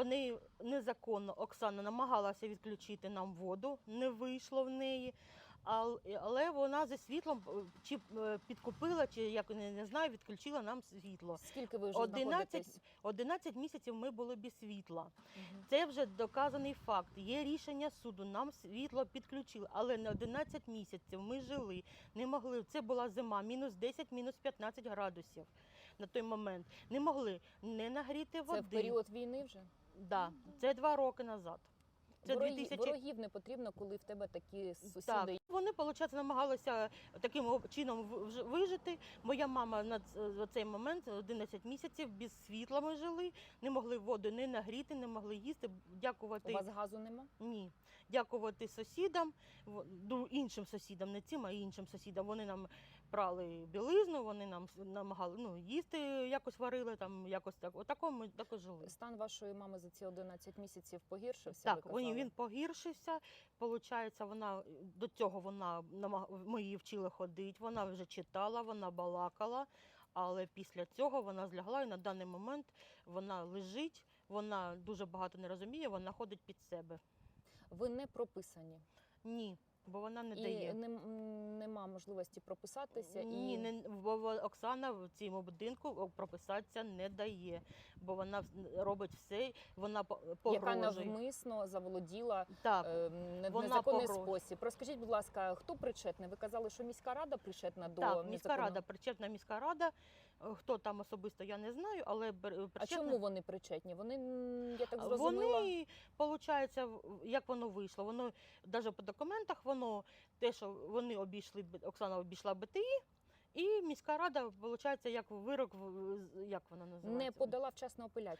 Вони незаконно Оксана намагалася відключити нам воду, не вийшло в неї. Але вона зі світлом е, чи е, підкупила, чи як не, знаю, відключила нам світло. Скільки ви вже 11, 11 місяців ми були без світла. Мгм. Це вже доказаний факт. Є рішення суду. Нам світло підключили, але на 11 місяців ми жили, не могли. Це була зима, мінус 10, мінус 15 градусів на той момент. Не могли не нагріти води. Це в період війни вже? Да, це два роки назад. Це Ворогі- 2000... Ворогів не потрібно, коли в тебе такі сусіди. Так, вони, виходить, намагалися таким чином вижити. Моя мама на цей момент 11 місяців без світла ми жили, не могли воду не нагріти, не могли їсти. Дякувати У вас газу нема? ні. Дякувати сусідам, іншим сусідам, не цим, а іншим сусідам. Вони нам прали білизну, вони нам намагали ну, їсти, якось варили, там якось так. Отако ми також жили. Стан вашої мами за ці 11 місяців погіршився? Так, ви він, він погіршився. Получається, вона до цього вона ми її вчили ходити, вона вже читала, вона балакала. Але після цього вона злягла і на даний момент вона лежить, вона дуже багато не розуміє, вона ходить під себе. Ви не прописані. Ні, бо вона не і дає. нема можливості прописатися. Ні, і... не, бо Оксана в цьому будинку прописатися не дає, бо вона робить все, вона погрожує. Яка навмисно заволоділа Так, е, вона незаконний погрожує. спосіб. Розкажіть, будь ласка, хто причетний? Ви казали, що міська рада причетна до Так, міська незаконного- рада, причетна міська рада. Хто там особисто, я не знаю, але бер- А чому вони причетні? Вони я так зрозуміла. Вони, виходить, як воно вийшло? Воно навіть по документах, воно те, що вони обійшли, Оксана обійшла БТІ, і міська рада, виходить, як вирок, як вона називається? не подала вчасно апеляцію.